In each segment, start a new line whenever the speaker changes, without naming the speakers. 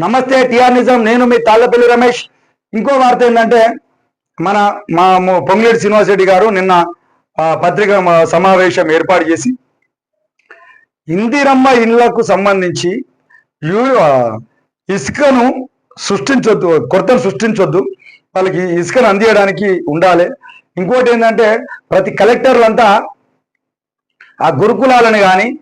నమస్తే టిఆర్ నిజం. నేను మీ తాళ్ళపల్లి రమేష్. ఇంకో వార్త ఏంటంటే మన మా ము- శ్రీనివాస రెడ్డి గారు నిన్న పత్రిక సమావేశం ఏర్పాటు చేసి ఇందిరమ్మ ఇళ్ళకు సంబంధించి ఇసుకను సృష్టించొద్దు కొరతను సృష్టించొద్దు. వాళ్ళకి ఇసుకను అందియడానికి ఉండాలి. ఇంకోటి ఏంటంటే ప్రతి కలెక్టర్లంతా ఆ గురుకులాలను కానీ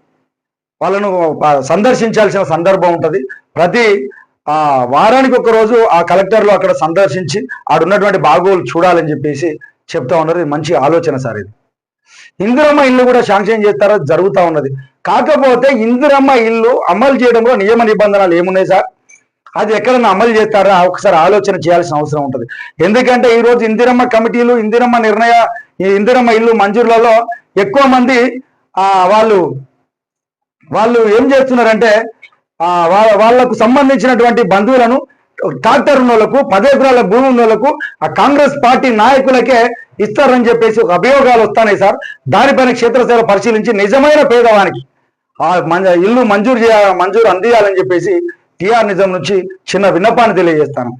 వాళ్ళను సందర్శించాల్సిన సందర్భం ఉంటుంది. ప్రతి ఆ వారానికి ఒక రోజు ఆ కలెక్టర్లు అక్కడ సందర్శించి ఆడ ఉన్నటువంటి బాగోలు చూడాలని చెప్పేసి చెప్తా ఉన్నారు ఇది మంచి ఆలోచన సార్ ఇది. ఇందిరమ్మ ఇల్లు కూడా శాంక్షన్ చేస్తారో? జరుగుతూ ఉన్నది. కాకపోతే ఇందిరమ్మ ఇల్లు అమలు చేయడంలో నియమ నిబంధనలు ఏమున్నాయి సార్? అది ఎక్కడన్నా అమలు చేస్తారా? ఒకసారి ఆలోచన చేయాల్సిన అవసరం ఉంటుంది. ఎందుకంటే ఈరోజు ఇందిరమ్మ కమిటీలు ఇందిరమ్మ నిర్ణయ ఈ ఇందిరమ్మ ఇల్లు మంజూరులలో ఎక్కువ మంది వాళ్ళు వాళ్ళు ఏం చేస్తున్నారంటే ఆ వాళ్ళ వాళ్ళకు సంబంధించినటువంటి బంధువులను ట్రాక్టర్ ఉన్నోళ్ళకు వాళ్ళకు పది ఎకరాల భూమి ఉన్నోళ్ళకు ఆ కాంగ్రెస్ పార్టీ నాయకులకే ఇస్తారని చెప్పేసి ఒక అభియోగాలు వస్తున్నాయి సార్. దానిపైన క్షేత్రస్థాయిలో పరిశీలించి నిజమైన పేదవానికి ఆ ఇల్లు మంజూరు చేయ మంజూరు అందియాలని చెప్పేసి టిఆర్ నిజం నుంచి చిన్న విన్నపాన్ని తెలియజేస్తాను.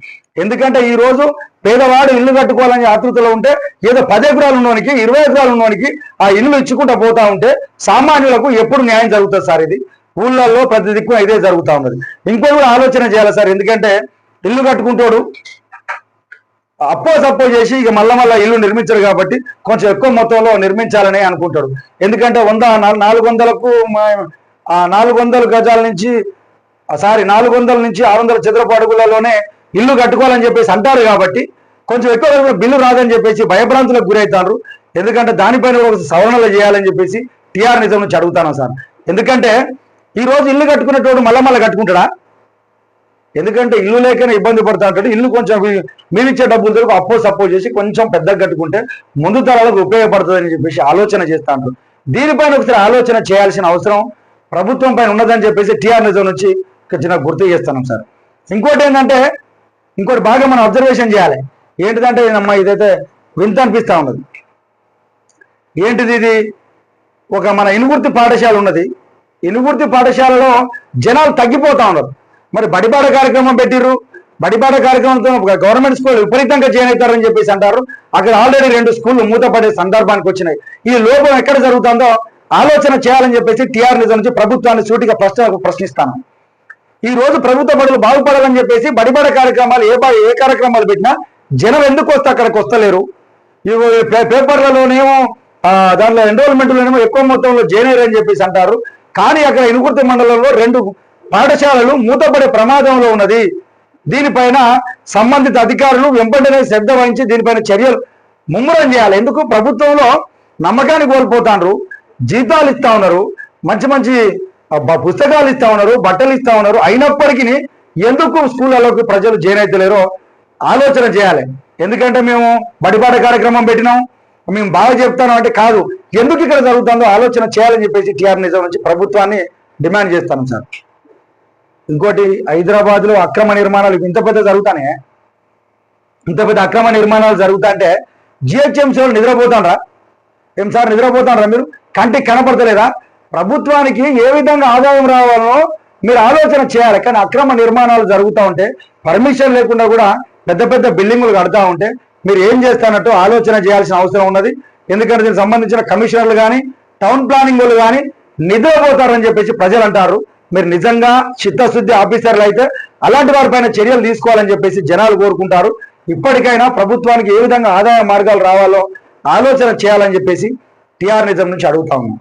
ఎందుకంటే ఈ రోజు పేదవాడు ఇల్లు కట్టుకోవాలని ఆతృతలో ఉంటే ఏదో పది ఎకరాలు ఉన్నోనికి ఇరవై ఎకరాలు ఉన్నోనికి ఆ ఇల్లు ఇచ్చుకుంటా పోతా ఉంటే సామాన్యులకు ఎప్పుడు న్యాయం జరుగుతుంది సార్ ఇది? ఊళ్ళల్లో ప్రతి దిక్కు ఇదే జరుగుతా ఉన్నది. ఇంకో కూడా ఆలోచన చేయాలి సార్. ఎందుకంటే ఇల్లు కట్టుకుంటాడు అప్పో సప్పో చేసి ఇక మళ్ళా మళ్ళీ ఇల్లు నిర్మించరు కాబట్టి కొంచెం ఎక్కువ మొత్తంలో నిర్మించాలని అనుకుంటాడు. ఎందుకంటే వంద నాలుగు వందలకు నాలుగు వందల గజాల నుంచి సారీ నాలుగు వందల నుంచి ఆరు వందల చదరపు అడుగులలోనే ఇల్లు కట్టుకోవాలని చెప్పేసి అంటారు కాబట్టి కొంచెం ఎక్కువ బిల్లు రాదని చెప్పేసి భయభ్రాంతులకు గురవుతారు ఎందుకంటే దానిపైన ఒక సవరణలు చేయాలని చెప్పేసి టీఆర్ నిజం నుంచి అడుగుతాను సార్? ఎందుకంటే ఈరోజు ఇల్లు కట్టుకునేటోడు మళ్ళా మళ్ళీ కట్టుకుంటాడా? ఎందుకంటే ఇల్లు లేకనే ఇబ్బంది పడతా ఉంటాడు. ఇల్లు కొంచెం మీరిచ్చే డబ్బులు దొరికి అప్పో సప్పో చేసి కొంచెం పెద్దగా కట్టుకుంటే ముందు తరాలకు ఉపయోగపడుతుందని చెప్పేసి ఆలోచన చేస్తా ఉంటారు దీనిపైన ఒకసారి ఆలోచన చేయాల్సిన అవసరం ప్రభుత్వం పైన ఉన్నదని చెప్పేసి టీఆర్ నిజం నుంచి చిన్న గుర్తు చేస్తున్నాం సార్. ఇంకోటి ఏంటంటే ఇంకోటి బాగా మనం అబ్జర్వేషన్ చేయాలి. ఏంటిదంటే అమ్మ ఇదైతే వింత అనిపిస్తా ఉన్నది. ఏంటిది ఇది? ఒక మన ఇనుగుర్తి పాఠశాల ఉన్నది. ఇనుగుర్తి పాఠశాలలో జనాలు తగ్గిపోతా ఉన్నారు. మరి బడిపాట కార్యక్రమం పెట్టిర్రు. బడిపాట కార్యక్రమంతో ఒక గవర్నమెంట్ స్కూల్ విపరీతంగా జాయిన్ అవుతారని చెప్పేసి అంటారు. అక్కడ ఆల్రెడీ రెండు స్కూళ్ళు మూతపడే సందర్భానికి వచ్చినాయి. ఈ లోపం ఎక్కడ జరుగుతుందో ఆలోచన చేయాలని చెప్పేసి టీఆర్ నిజం నుంచి ప్రభుత్వాన్ని సూటిగా ప్రశ్న ప్రశ్నిస్తాను. ఈ రోజు ప్రభుత్వ బడులు బాగుపడాలని చెప్పేసి బడిబడ కార్యక్రమాలు ఏ ఏ కార్యక్రమాలు పెట్టినా జనం ఎందుకు వస్తే అక్కడికి వస్తలేరు? ఇవి పేపర్లలోనేమో దాంట్లో ఎన్రోల్మెంట్లోనేమో ఎక్కువ మొత్తంలో జైనర్ అని చెప్పేసి అంటారు. కానీ అక్కడ ఇనుగుర్తి మండలంలో రెండు పాఠశాలలు మూతపడే ప్రమాదంలో ఉన్నది. దీనిపైన సంబంధిత అధికారులు వెంపంటనే శ్రద్ధ వహించి దీనిపైన చర్యలు ముమ్మరం చేయాలి. ఎందుకు? ప్రభుత్వంలో నమ్మకాన్ని కోల్పోతాండ్రు. జీతాలు ఇస్తా ఉన్నారు. మంచి మంచి పుస్తకాలు ఇస్తా ఉన్నారు బట్టలు ఇస్తా ఉన్నారు. అయినప్పటికీ ఎందుకు స్కూళ్ళలోకి ప్రజలు జాయిన్ అయితలేరో ఆలోచన చేయాలి. ఎందుకంటే మేము బడిపాట కార్యక్రమం పెట్టినాం. మేము బాగా చెప్తాను అంటే కాదు. ఎందుకు ఇక్కడ జరుగుతుందో ఆలోచన చేయాలని చెప్పేసి టీఆర్ నిజం నుంచి ప్రభుత్వాన్ని డిమాండ్ చేస్తాను సార్. ఇంకోటి హైదరాబాద్లో అక్రమ నిర్మాణాలు ఇంత పెద్ద జరుగుతానే? ఇంత పెద్ద అక్రమ నిర్మాణాలు జరుగుతాంటే జిహెచ్ఎంసీ వాళ్ళు నిద్రపోతాండ్రా? ఏం సార్ నిద్రపోతాండ్రా మీరు? కంటికి కనపడతలేదా? ప్రభుత్వానికి ఏ విధంగా ఆదాయం రావాలో మీరు ఆలోచన చేయాలి. కానీ అక్రమ నిర్మాణాలు జరుగుతూ ఉంటే పర్మిషన్ లేకుండా కూడా పెద్ద పెద్ద బిల్డింగులు కడతా ఉంటే మీరు ఏం చేస్తానట్టు ఆలోచన చేయాల్సిన అవసరం ఉన్నది. ఎందుకంటే దీనికి సంబంధించిన కమిషనర్లు కానీ టౌన్ ప్లానింగ్ వాళ్ళు కానీ నిద్రపోతారని చెప్పేసి ప్రజలు అంటారు. మీరు నిజంగా చిత్తశుద్ధి ఆఫీసర్లు అయితే అలాంటి వారిపైన చర్యలు తీసుకోవాలని చెప్పేసి జనాలు కోరుకుంటారు. ఇప్పటికైనా ప్రభుత్వానికి ఏ విధంగా ఆదాయ మార్గాలు రావాలో ఆలోచన చేయాలని చెప్పేసి టీఆర్ నిజం నుంచి అడుగుతా ఉన్నాం.